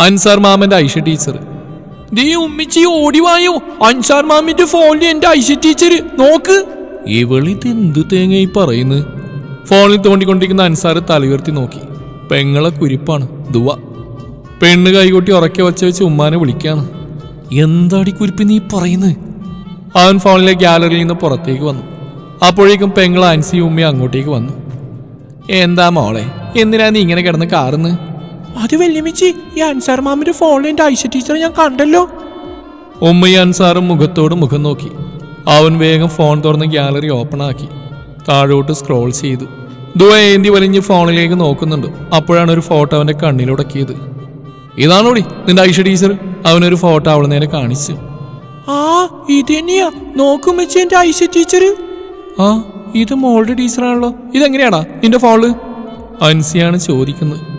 അൻസാർ മാമന്റെ ഐഷ ടീച്ചർ. നീ ഉമ്മിച്ചി ഓടിവായോ അൻസാർ മാമിന്റെ ഫോണിൽ എന്റെ ഐഷ ടീച്ചർ. നോക്ക്. ഇവളിത് എന്ത് തേങ്ങ പറയുന്നു? ഫോണിൽ തോണ്ടിക്കൊണ്ടിരിക്കുന്ന അൻസാർ തലയുയർത്തി നോക്കി. പെങ്ങളെ കുരിപ്പാണ്. ദുവ. പെണ്ണ് കൈകൊട്ടി ഉറക്കെ വച്ച വെച്ച് ഉമ്മാനെ വിളിക്കാണ്. എന്താടി കുരിപ്പ് നീ പറയുന്നത് അവൻ ഫോണിലെ ഗ്യാലറിയിൽ നിന്ന് പുറത്തേക്ക് വന്നു. അപ്പോഴേക്കും പെങ്ങൾ അൻസി ഉമ്മയും അങ്ങോട്ടേക്ക് വന്നു. എന്താ മോളെ? എന്തിനാ നീ ഇങ്ങനെ കിടന്ന് കാറുന്ന്? അത് വല്യമിച്ചി ഈ അൻസാർ മാമിന്റെ ഫോണിൽ എന്റെ ഐഷ ടീച്ചറെ ഞാൻ കണ്ടല്ലോ. ഉമ്മയും അൻസാറും മുഖത്തോട് മുഖം നോക്കി. അവൻ വേഗം ഫോൺ തുറന്ന് ഗ്യാലറി ഓപ്പൺ ആക്കി. താഴോട്ട് സ്ക്രോൾ ചെയ്തു. ദുവ ഏന്തി വലിഞ്ഞ് ഫോണിലേക്ക് നോക്കുന്നുണ്ട്. അപ്പോഴാണ് ഒരു ഫോട്ടോ അവന്റെ കണ്ണിലുടക്കിയത് ഇതാണോടി നിന്റെ ഐഷ ടീച്ചർ അവനൊരു ഫോട്ടോ അവളെ നേരെ കാണിച്ചു. ആ ഇത് തന്നെയാ. നോക്കും വെച്ച് എന്റെ ഐഷ ടീച്ചർ ആ ഇത് മോളുടെ ടീച്ചറാണല്ലോ ഇതെങ്ങനെയാടാ നിന്റെ ഫോൾ അൻസിയാണ് ചോദിക്കുന്നത്.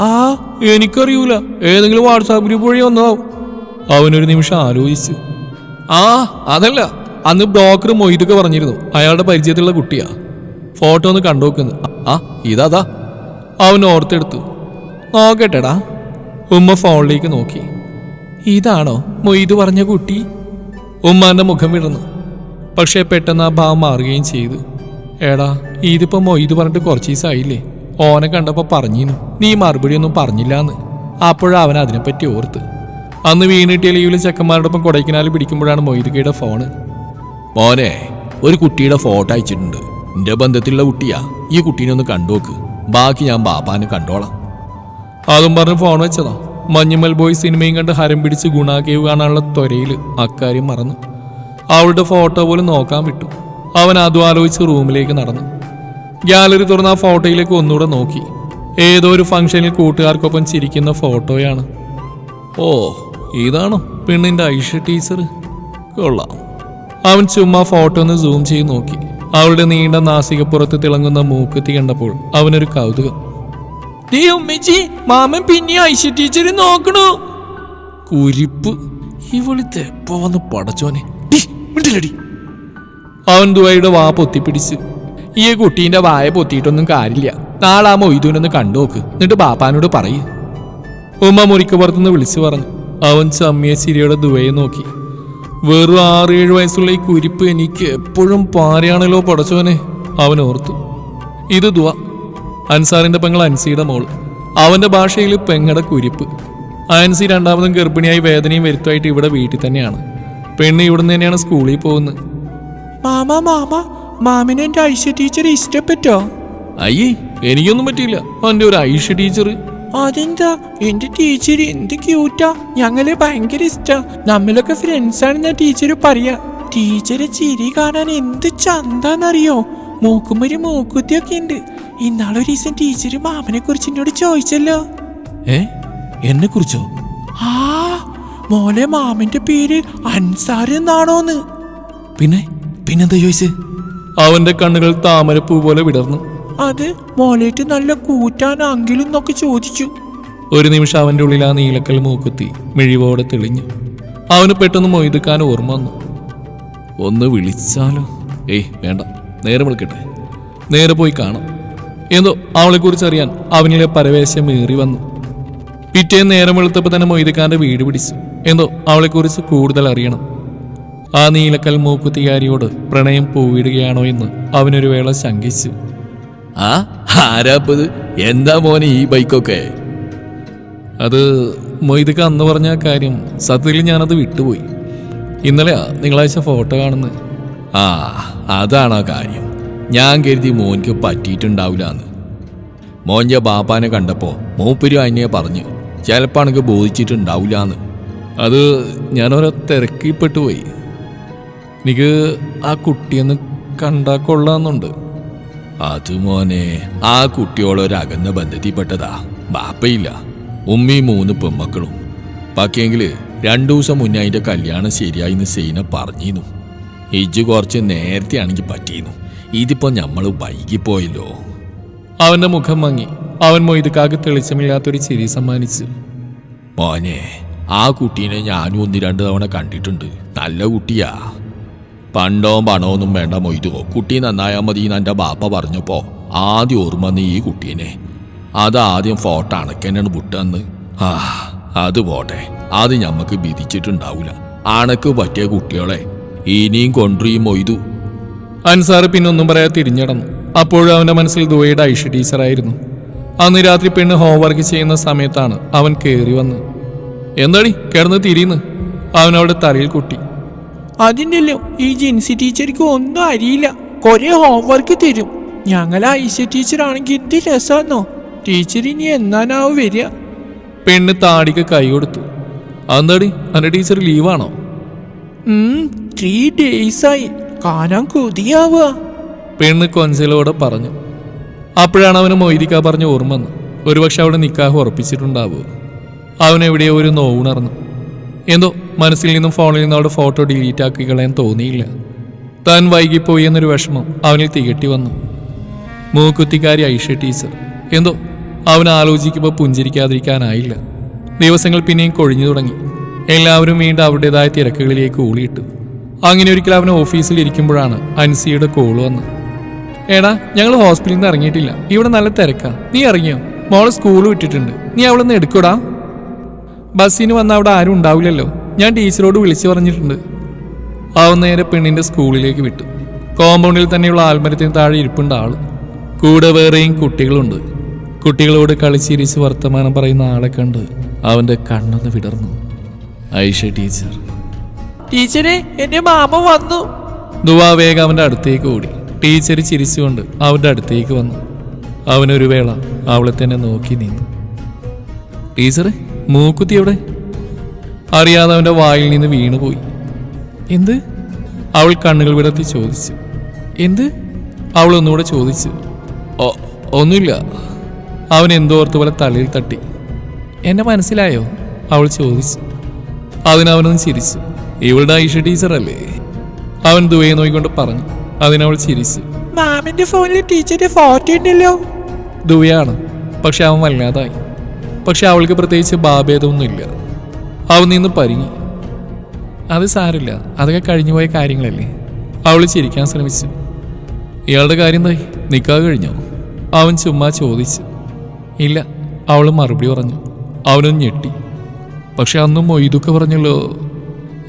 ആ എനിക്കറിയൂല. ഏതെങ്കിലും വാട്സാപ്പ് ഗ്രൂപ്പ് വഴി വന്നതാവും. അവനൊരു നിമിഷം ആലോചിച്ചു. ആ അതല്ല. അന്ന് ബ്രോക്കർ മൊയ്തൊക്കെ പറഞ്ഞിരുന്നു. അയാളുടെ പരിചയത്തിലുള്ള കുട്ടിയാ. ഫോട്ടോ ഒന്ന് കണ്ടുനോക്കുന്നു ആ ഇതാ അവൻ ഓർത്തെടുത്തു. നോക്കട്ടെടാ. ഉമ്മ ഫോണിലേക്ക് നോക്കി. ഇതാണോ മൊയ്ത് പറഞ്ഞ കുട്ടി? ഉമ്മാന്റെ മുഖം വിടർന്നു. പക്ഷേ പെട്ടെന്ന് ആ ഭാവം മാറുകയും ചെയ്തു. എടാ ഇതിപ്പോ മൊയ്ത് പറഞ്ഞിട്ട് കുറച്ച് ദിവസമായില്ലേ ഓനെ കണ്ടപ്പോ പറഞ്ഞിരുന്നു നീ മറുപടി ഒന്നും പറഞ്ഞില്ലാന്ന്. അപ്പോഴാ അവൻ അതിനെപ്പറ്റി ഓർത്ത്. അന്ന് വീണിട്ടിയ ലീവിൽ ചെക്കന്മാരോടൊപ്പം കൊടൈക്കനാൽ പിടിക്കുമ്പോഴാണ് മൊയ്തുകയുടെ ഫോണ്. മോനെ ഒരു കുട്ടിയുടെ ഫോട്ടോ അയച്ചിട്ടുണ്ട്. എന്റെ ബന്ധത്തിലുള്ള കുട്ടിയാ. ഈ കുട്ടീനെ ഒന്ന് കണ്ടുനോക്ക് ബാക്കി ഞാൻ ബാപ്പാനെ കണ്ടോളാം. അതും പറഞ്ഞ് ഫോൺ വെച്ചതാ. മഞ്ഞുമൽ ബോയ് സിനിമയും കണ്ട് ഹരം പിടിച്ച് ഗുണാകേവ് കാണാനുള്ള ത്വരയിൽ അക്കാര്യം മറന്നു. അവളുടെ ഫോട്ടോ പോലും നോക്കാൻ വിട്ടു. അവൻ അതും ആലോചിച്ച് റൂമിലേക്ക് നടന്നു. ഗാലറി തുറന്ന ആ ഫോട്ടോയിലേക്ക് ഒന്നുകൂടെ നോക്കി. ഏതോ ഒരു ഫംഗ്ഷനിൽ കൂട്ടുകാർക്കൊപ്പം ചിരിക്കുന്ന ഫോട്ടോയാണ്. ഓ ഇതാണോ പെണ്ണിന്റെ ഐഷ ടീച്ചർ. കൊള്ളാം. അവൻ ചുമ്മാ ഫോട്ടോ ഒന്ന് സൂം ചെയ്ത് നോക്കി. അവളുടെ നീണ്ട നാസികപ്പുറത്ത് തിളങ്ങുന്ന മൂക്കുത്തി കണ്ടപ്പോൾ അവനൊരു കൗതുകം. ഉമ്മച്ചി മാമൻ പിന്നെ ഐഷ ടീച്ചർ നോക്കണു. കുരിപ്പ്. ഇവളിത്തെ എപ്പോ വന്ന് പടച്ചോനെ. അവൻ ദുബായിയുടെ വാപ്പ് പൊത്തിപ്പിടിച്ച് ഈ കുട്ടീന്റെ വായ പൊത്തിയിട്ടൊന്നും കാര്യമില്ല. നാളെ ആ മൊയ്തൂനൊന്ന് കണ്ടു നോക്ക്. എന്നിട്ട് ബാപ്പാനോട് പറയ്. ഉമ്മ മുറിക്ക് പുറത്തുനിന്ന് വിളിച്ചു പറഞ്ഞു. അവൻ ചമ്മിയ ചിരിയുടെ ദുവയെ നോക്കി. വെറും ആറ് ഏഴ് വയസ്സുള്ള ഈ കുരിപ്പ് എനിക്ക് എപ്പോഴും പാരയാണല്ലോ പടച്ചോനെ അവൻ ഓർത്തു. ഇത് ദുവ. അൻസാറിന്റെ പെങ്ങൾ അൻസിയുടെ മോൾ. അവന്റെ ഭാഷയിൽ പെങ്ങടെ കുരിപ്പ്. അൻസി രണ്ടാമതും ഗർഭിണിയായി വേദനയും വരുത്തുമായിട്ട് ഇവിടെ വീട്ടിൽ തന്നെയാണ്. പെണ്ണ് ഇവിടുന്ന് തന്നെയാണ് സ്കൂളിൽ പോകുന്നത്. Ma'am ma'am. മാമിന് എന്റെ ഐഷ ടീച്ചർ ഇഷ്ടപ്പെട്ടോ? അയ്യേ എനിക്കൊന്നും പറ്റിയില്ല. അവന്റെ ഒരു ഐഷ ടീച്ചർ അതെന്താ? എന്റെ ടീച്ചർ എന്ത് ക്യൂട്ടാ? ഞങ്ങൾ ഭയങ്കര ഇഷ്ടാ. നമ്മളൊക്കെ ഫ്രണ്ട്സ് ആണെന്ന ടീച്ചർ പറയാ. ടീച്ചറെ ചിരി കാണാൻ എന്ത് ചന്താന്നറിയോ? മൂക്കുമൊരു മൂക്കുത്തിയൊക്കെ ഉണ്ട്. ഇന്നാളൊരു ദിവസം ടീച്ചർ മാമനെ കുറിച്ച് എന്നോട് ചോദിച്ചല്ലോ. ഏ? എന്നെ കുറിച്ചോ? ആ മോനെ മാമന്റെ പേര് അൻസാർ എന്നാണോന്ന്. പിന്നെ? പിന്നെന്താ ചോദിച്ചത് അവന്റെ കണ്ണുകൾ താമരപ്പൂ പോലെ വിടർന്നു. അത് മോളേറ്റ് നല്ല കൂറ്റാനാങ്കിലും എന്നൊക്കെ ചോദിച്ചു. ഒരു നിമിഷം അവന്റെ ഉള്ളിൽ ആ നീലക്കൽ മൂക്കുത്തി മിഴിവോടെ തെളിഞ്ഞു. അവന് പെട്ടെന്ന് മൊയ്തുക്കാൻ ഓർമ്മ വന്നു. ഒന്ന് വിളിച്ചാലോ? ഏയ് വേണ്ട. നേരെ വിളിക്കട്ടെ. നേരെ പോയി കാണാം. എന്തോ അവളെക്കുറിച്ച് അറിയാൻ അവനിലെ പരവേശം ഏറി വന്നു. പിറ്റേ നേരം വെളുത്തപ്പോൾ തന്നെ മൊയ്തുക്കാന്റെ വീട് പിടിച്ചു. എന്തോ അവളെക്കുറിച്ച് കൂടുതൽ അറിയണം. ആ നീലക്കൽ മൂക്കുത്തികാരിയോട് പ്രണയം പൂവിടുകയാണോ എന്ന് അവനൊരു വേള ശങ്കിച്ചു. ആ ആരാപ്പത്? എന്താ മോനെ ഈ ബൈക്കൊക്കെ? അത് മൊയ്തുക്ക അന്ന് പറഞ്ഞ കാര്യം സത്യത്തിൽ ഞാനത് വിട്ടുപോയി. ഇന്നലെയാ നിങ്ങളയച്ച ഫോട്ടോ കാണുന്നത് ആ അതാണ് ആ കാര്യം. ഞാൻ കരുതി മോനിക്ക് പറ്റിയിട്ടുണ്ടാവില്ലാന്ന്. മോന്റെ ബാപ്പാനെ കണ്ടപ്പോൾ മൂപ്പരും അന്യെ പറഞ്ഞു ചിലപ്പോൾ എനിക്ക് ബോധിച്ചിട്ടുണ്ടാവില്ലാന്ന്. അത് ഞാനോരോ തിരക്കിൽപ്പെട്ടു പോയി എനിക്ക് ആ കുട്ടിയൊന്ന് കണ്ടാ കൊള്ളാന്നുണ്ട്. അത് മോനെ ആ കുട്ടിയോളൊരകന്ന ബന്ധത്തിൽപ്പെട്ടതാ. ബാപ്പയില്ല. ഉമ്മി മൂന്ന് പെമ്മക്കളും. ബാക്കിയെങ്കിൽ രണ്ടു ദിവസം മുന്നേ അതിന്റെ കല്യാണം ശരിയായി എന്ന് സീന പറഞ്ഞിരുന്നു. ഇജ്ജ് കുറച്ച് നേരത്തെ ആണെങ്കിൽ പറ്റിയിരുന്നു. ഇതിപ്പോ നമ്മൾ വൈകിപ്പോയല്ലോ. അവന്റെ മുഖം മങ്ങി. അവൻ മൊയ്തുക്കാക്ക് തെളിച്ചമില്ലാത്തൊരു ചിരി സമ്മാനിച്ചു. മോനെ ആ കുട്ടീനെ ഞാനും ഒന്ന് രണ്ട് തവണ കണ്ടിട്ടുണ്ട്. നല്ല കുട്ടിയാ. പണ്ടോ പണമൊന്നും വേണ്ട മൊയ്തോ. കുട്ടി നന്നായാൽ മതി എന്ന് ബാപ്പ പറഞ്ഞപ്പോ ആദ്യം ഓർമ്മ നീ ഈ കുട്ടീനെ. അതാദ്യം ഫോട്ടോ അണക്കെന്നാണ് വിട്ടെന്ന്. ആ അത് പോട്ടെ. അത് ഞമ്മക്ക് വിധിച്ചിട്ടുണ്ടാവൂല. അണക്ക് പറ്റിയ കുട്ടികളെ ഇനിയും കൊണ്ടുപോയി മൊയ്തു. അൻസാറ് പിന്നെ ഒന്നും പറയാതെ തിരിഞ്ഞടന്നു. അപ്പോഴും അവന്റെ മനസ്സിൽ ദുബൈയുടെ ഐഷ ടീച്ചറായിരുന്നു. അന്ന് രാത്രി പെണ്ണ് ഹോംവർക്ക് ചെയ്യുന്ന സമയത്താണ് അവൻ കയറി വന്നത് എന്താടി കിടന്ന് തിരിയുന്നു? അവനവിടെ തലയിൽ കുട്ടി. അതിനല്ലോ ഈ ജിൻസി ടീച്ചർക്ക് ഒന്നും അറിയില്ല. കുറെ ഹോംവർക്ക് തരും. ഞങ്ങൾ ഐഷ ടീച്ചറാണെങ്കിൽ എന്ത് രസമാണോ ടീച്ചർ ഇനി എന്നാനാവും വരിക? പെണ്ണ് താടിക്ക് കൈ കൊടുത്തു. അതെന്താടി? അന്റെ ടീച്ചർ ലീവാണോ? ത്രീ ഡേയ്സായി കാണാൻ കൊതിയാവുക. പെണ്ണ് കൊഞ്ചലോടെ പറഞ്ഞു. അപ്പോഴാണ് അവന് മൊയ്തിക്ക പറഞ്ഞ ഓർമ്മ വന്നു ഒരുപക്ഷെ അവിടെ നിക്കാഹ് ഉറപ്പിച്ചിട്ടുണ്ടാവുക. അവനെവിടെയോ ഒരു നോവുണർന്നു. എന്തോ മനസ്സിൽ നിന്നും ഫോണിൽ നിന്നും അവളുടെ ഫോട്ടോ ഡിലീറ്റ് ആക്കി കളയാൻ തോന്നിയില്ല. താൻ വൈകിപ്പോയി എന്നൊരു വിഷമം അവനിൽ തികട്ടി വന്നു. മൂക്കുത്തിക്കാരി ഐഷ ടീച്ചർ. എന്തോ അവൻ ആലോചിക്കുമ്പോൾ പുഞ്ചിരിക്കാതിരിക്കാനായില്ല. ദിവസങ്ങൾ പിന്നെയും കൊഴിഞ്ഞു തുടങ്ങി. എല്ലാവരും വീണ്ടും അവരുടേതായ തിരക്കുകളിലേക്ക് ഊളിയിട്ടു. അങ്ങനെ ഒരിക്കൽ അവൻ ഓഫീസിൽ ഇരിക്കുമ്പോഴാണ് അൻസിയുടെ കോൾ വന്നത്. എടാ ഞങ്ങൾ ഹോസ്പിറ്റലിൽ നിന്ന് ഇറങ്ങിയിട്ടില്ല. ഇവിടെ നല്ല തിരക്കാ. നീ ഇറങ്ങിയോ? മോളെ സ്കൂൾ വിട്ടിട്ടുണ്ട്. നീ അവിടെ നിന്ന് എടുക്കൂടാ. ബസ്സിന് വന്ന അവിടെ ആരും ഉണ്ടാവില്ലല്ലോ. ഞാൻ ടീച്ചറോട് വിളിച്ചു പറഞ്ഞിട്ടുണ്ട്. അവൻ നേരെ പെണ്ണിന്റെ സ്കൂളിലേക്ക് വിട്ടു. കോമ്പൗണ്ടിൽ തന്നെയുള്ള ആൽമരത്തിന് താഴെ ഇരിപ്പുണ്ട് ആൾ. കൂടെ വേറെയും കുട്ടികളുണ്ട്. കുട്ടികളോട് കളിച്ചിരിച്ച് വർത്തമാനം പറയുന്ന ആളെ കണ്ട് അവന്റെ കണ്ണൊന്ന് വിടർന്നു. ഐഷ ടീച്ചർ. ടീച്ചറെ എന്റെ മാമ വന്നു. ദുവാ വേഗം അവന്റെ അടുത്തേക്ക് ഓടി. ടീച്ചർ ചിരിച്ചുകൊണ്ട് അവന്റെ അടുത്തേക്ക് വന്നു. അവനൊരു വേള അവളെ തന്നെ നോക്കി നിന്നു. ടീച്ചറെ മൂക്കുത്തി എവിടെ? അറിയാതെ അവന്റെ വായിൽ നിന്ന് വീണുപോയി. എന്ത്? അവൾ കണ്ണുകൾ വിടർത്തി ചോദിച്ചു. എന്ത്? അവൾ ഒന്നുകൂടെ ചോദിച്ചു. "ഓ, ഒന്നുമില്ല. അവൻ എന്തോർത്ത് പോലെ തലയിൽ തട്ടി. എന്നെ മനസ്സിലായോ? അവൾ ചോദിച്ചു. അതിനവനൊന്ന് ചിരിച്ചു. ഇവളുടെ ഐഷ ടീച്ചറല്ലേ? അവൻ ദുവയെ നോക്കിക്കൊണ്ട് പറഞ്ഞു. അതിനവൾ ചിരിച്ചു. മാമിന്റെ ഫോണിൽ ടീച്ചറിന്റെ ഫോട്ടോ ഉണ്ടല്ലോ. ദുവയാണ്. പക്ഷെ അവൻ വല്ലാതായി. പക്ഷെ അവൾക്ക് പ്രത്യേകിച്ച് ഭാഭേദമൊന്നുമില്ല അവൻ നിന്ന് പരിങ്ങി. അത് സാരില്ല അതൊക്കെ കഴിഞ്ഞുപോയ കാര്യങ്ങളല്ലേ. അവൾ ചിരിക്കാൻ ശ്രമിച്ചു. ഇയാളുടെ കാര്യം എന്തായി? നിൽക്കാതെ കഴിഞ്ഞോ? അവൻ ചുമ്മാ ചോദിച്ചു. ഇല്ല അവൾ മറുപടി പറഞ്ഞു. അവനൊന്ന് ഞെട്ടി. പക്ഷെ അന്നും മൊയ്തൊക്കെ പറഞ്ഞല്ലോ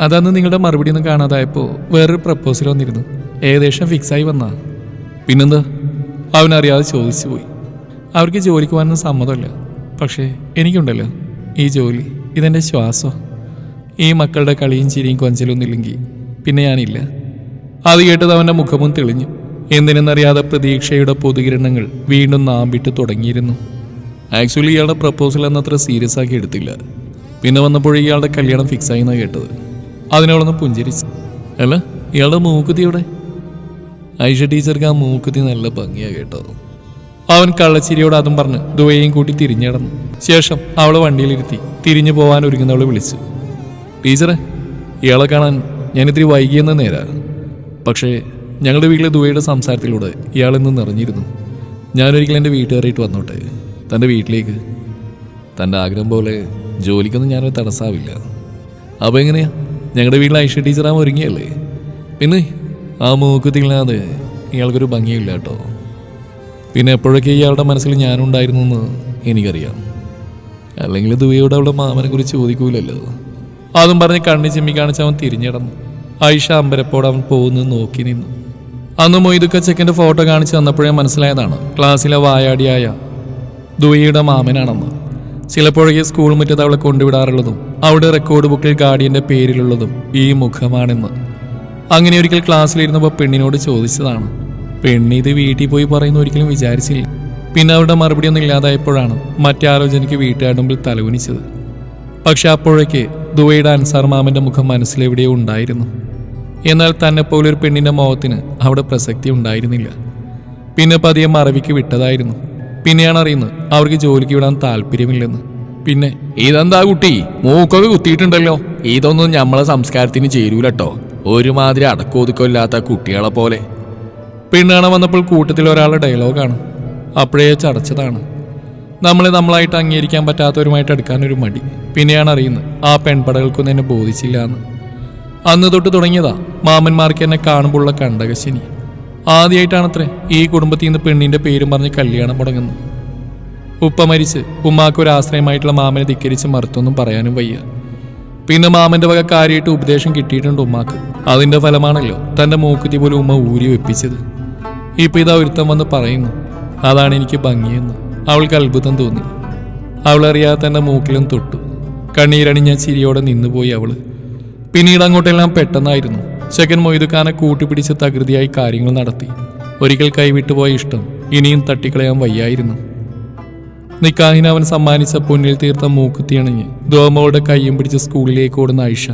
അതന്ന് നിങ്ങളുടെ മറുപടി ഒന്നും കാണാതായപ്പോൾ വേറൊരു പ്രപ്പോസൽ വന്നിരുന്നു. ഏകദേശം ഫിക്സായി വന്നാ. പിന്നെന്താ? അവനറിയാതെ ചോദിച്ചു പോയി അവർക്ക് ജോലിക്ക് പോകാനൊന്നും സമ്മതമല്ല. പക്ഷേ എനിക്കുണ്ടല്ലോ ഈ ജോലി ഇതെന്റെ ശ്വാസം. ഈ മക്കളുടെ കളിയും ചിരിയും കൊഞ്ചലൊന്നുമില്ലെങ്കിൽ പിന്നെ ഞാനില്ല. അത് കേട്ടത് അവന്റെ മുഖവും തെളിഞ്ഞു. എന്തിനെന്നറിയാതെ പ്രതീക്ഷയുടെ പൊതുകിരണങ്ങൾ വീണ്ടും നാമ്പിട്ട് തുടങ്ങിയിരുന്നു. ആക്ച്വലി ഇയാളുടെ പ്രപ്പോസൽ എന്നത്ര സീരിയസ് ആക്കി എടുത്തില്ല. പിന്നെ വന്നപ്പോൾ ഇയാളുടെ കല്യാണം ഫിക്സ് ആയി എന്നാണ് കേട്ടത്. അതിനോടൊന്ന് പുഞ്ചിരിച്ചു. അല്ല ഇയാളുടെ മൂക്കുത്തിയുടെ ഐഷ ടീച്ചർക്ക് ആ മൂക്കുത്തി നല്ല ഭംഗിയാണ് കേട്ടോ. അവൻ കള്ളച്ചിരിയോട് അതും പറഞ്ഞ് ദുവയെയും കൂട്ടി തിരിഞ്ഞടന്നു ശേഷം അവളെ വണ്ടിയിലിരുത്തി തിരിഞ്ഞു പോവാൻ ഒരുങ്ങുന്നവളെ വിളിച്ചു. ടീച്ചറെ ഇയാളെ കാണാൻ ഞാനിത്തിരി വൈകിയെന്ന് നേരാ. പക്ഷേ ഞങ്ങളുടെ വീട്ടിലെ ദുവയുടെ സംസാരത്തിലൂടെ ഇയാളിന്ന് നിറഞ്ഞിരുന്നു. ഞാനൊരിക്കലും എന്റെ വീട്ടുകാരായിട്ട് വന്നോട്ടെ. തന്റെ വീട്ടിലേക്ക്. തന്റെ ആഗ്രഹം പോലെ ജോലിക്കൊന്നും ഞാനൊരു തടസ്സാവില്ല. അപ്പോൾ എങ്ങനെയാ? ഞങ്ങളുടെ വീട്ടിൽ ഐഷ ടീച്ചറാൻ ഒരുങ്ങിയല്ലേ? പിന്നെ ആ മൂക്കുത്തില്ലാതെ ഇയാൾക്കൊരു ഭംഗിയില്ല കേട്ടോ. പിന്നെ എപ്പോഴൊക്കെ ഇയാളുടെ മനസ്സിൽ ഞാനുണ്ടായിരുന്നു എന്ന് എനിക്കറിയാം. അല്ലെങ്കിൽ ദുബൈയോട് അവളുടെ മാമനെ കുറിച്ച് ചോദിക്കൂലല്ലോ. അതും പറഞ്ഞ് കണ്ണി ചിമ്മി കാണിച്ച് അവൻ തിരിഞ്ഞിടന്നു. ആയിഷ അമ്പരപ്പോടെ അവൻ പോകുന്നത് നോക്കി നിന്നു. അന്ന് മൊയ്തുക്ക ചെക്കന്റെ ഫോട്ടോ കാണിച്ച് തന്നപ്പോഴേ മനസ്സിലായതാണ് ക്ലാസ്സിലെ വായാടിയായ ദുബൈയുടെ മാമനാണെന്ന്. ചിലപ്പോഴേ സ്കൂൾ മുറ്റത്ത് അവളെ കൊണ്ടുവിടാറുള്ളതും അവിടെ റെക്കോർഡ് ബുക്കിൽ ഗാർഡിയന്റെ പേരിലുള്ളതും ഈ മുഖമാണെന്ന്. അങ്ങനെ ഒരിക്കൽ ക്ലാസ്സിലിരുന്നപ്പോൾ പെണ്ണിനോട് ചോദിച്ചതാണ് പെണ്ണിത് വീട്ടിൽ പോയി പറയുന്ന ഒരിക്കലും വിചാരിച്ചില്ല. പിന്നെ അവരുടെ മറുപടി ഒന്നും ഇല്ലാതായപ്പോഴാണ് മറ്റേ ആലോചനയ്ക്ക് വീട്ടുകാരുടെ മുമ്പിൽ തലകുനിച്ചത്. പക്ഷെ അപ്പോഴേക്ക് ദുബൈയുടെ അൻസാർ മാമന്റെ മുഖം മനസ്സിലെവിടെയോ ഉണ്ടായിരുന്നു. എന്നാൽ തന്നെ പോലെ ഒരു പെണ്ണിന്റെ മുഖത്തിന് അവിടെ പ്രസക്തി ഉണ്ടായിരുന്നില്ല. പിന്നെ പതിയെ മറവിക്ക് വിട്ടതായിരുന്നു. പിന്നെയാണ് അറിയുന്നത് അവർക്ക് ജോലിക്ക് വിടാൻ താല്പര്യമില്ലെന്ന്. പിന്നെ ഇതെന്താ കുട്ടി? മൂക്കൊക്കെ കുത്തിയിട്ടുണ്ടല്ലോ. ഇതൊന്നും ഞമ്മളെ സംസ്കാരത്തിന് ചേരൂലട്ടോ. ഒരുമാതിരി അടക്കൊതുക്കമില്ലാത്ത കുട്ടികളെ പോലെ. പെണ്ണാണ വന്നപ്പോൾ കൂട്ടത്തിൽ ഒരാളുടെ ഡയലോഗാണ് അപ്പോഴേ ചടച്ചതാണ്. നമ്മളെ നമ്മളായിട്ട് അംഗീകരിക്കാൻ പറ്റാത്തവരുമായിട്ട് എടുക്കാൻ ഒരു മടി. പിന്നെയാണ് അറിയുന്നത് ആ പെൺപടകൾക്കൊന്നും എന്നെ ബോധിച്ചില്ല എന്ന്. അന്ന് തൊട്ട് തുടങ്ങിയതാ മാമന്മാർക്ക് എന്നെ കാണുമ്പോഴുള്ള കണ്ടകശിനി. ആദ്യമായിട്ടാണത്രേ ഈ കുടുംബത്തിൽ നിന്ന് പെണ്ണിന്റെ പേരും പറഞ്ഞ് കല്യാണം മുടങ്ങുന്നത്. ഉപ്പ മരിച്ച് ഉമ്മാക്ക് ഒരു ആശ്രയമായിട്ടുള്ള മാമനെ ധിക്കരിച്ച് മറുത്തൊന്നും പറയാനും വയ്യ. പിന്നെ മാമന്റെ വക കാര്യമായിട്ട് ഉപദേശം കിട്ടിയിട്ടുണ്ട് ഉമ്മാക്ക്. അതിന്റെ ഫലമാണല്ലോ തന്റെ മൂക്കുത്തി പോലും ഉമ്മ ഊരി വെപ്പിച്ചത്. ഇപ്പൊ ഇതാ ഒരുത്തം വന്ന് പറയുന്നു. അതാണ് എനിക്ക് ഭംഗിയെന്ന്. അവൾക്ക് അത്ഭുതം തോന്നി. അവളറിയാതെ തന്നെ മൂക്കിലും തൊട്ടു. കണ്ണീരണിഞ്ഞ ചിരിയോടെ നിന്നുപോയി അവൾ പിന്നീട് അങ്ങോട്ടെല്ലാം പെട്ടെന്നായിരുന്നു. ചെക്കൻ മൊയ്തുഖാനെ കൂട്ടിപ്പിടിച്ച് തകൃതിയായി കാര്യങ്ങൾ നടത്തി. ഒരിക്കൽ കൈവിട്ടുപോയ ഇഷ്ടം ഇനിയും തട്ടിക്കളയാൻ വയ്യായിരുന്നു. നിക്കാഹിന് അവൻ സമ്മാനിച്ച പൊന്നിൽ തീർത്ത മൂക്കുത്തിയണിഞ്ഞ് ദോമോളുടെ കയ്യും പിടിച്ച് സ്കൂളിലേക്ക് ഓടുന്ന ഐഷ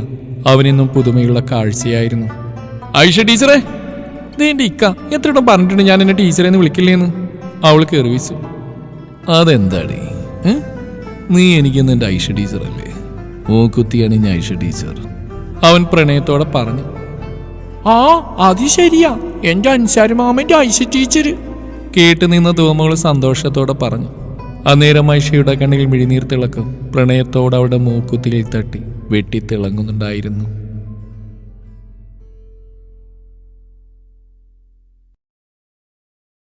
അവനെന്നും പുതുമയുള്ള കാഴ്ചയായിരുന്നു. ഐഷ ടീച്ചറെ! ഇതെന്റെ ഇക്ക എത്രയിടം പറഞ്ഞിട്ടുണ്ട് ഞാൻ എന്നെ ടീച്ചറെ എന്ന് വിളിക്കില്ലേന്ന്? അവൾ കയറി കെറിവിച്ചു അതെന്താടി? നീ എനിക്കൊന്ന് എന്റെ ഐഷ ടീച്ചറല്ലേ ഞാൻ ഐഷ ടീച്ചർ അവൻ പ്രണയത്തോടെ പറഞ്ഞു. ആ അത് ശരിയാ. എന്റെ അൻസാരി മാമന്റെ ഐഷ ടീച്ചർ കേട്ട് നിന്ന തോമകൾ സന്തോഷത്തോടെ പറഞ്ഞു. അന്നേരം ഐഷയുടെ കണ്ണിൽ മിഴിനീർ തിളക്കം പ്രണയത്തോടെ അവളുടെ മൂക്കുത്തിയിൽ തട്ടി വെട്ടിത്തിളങ്ങുന്നുണ്ടായിരുന്നു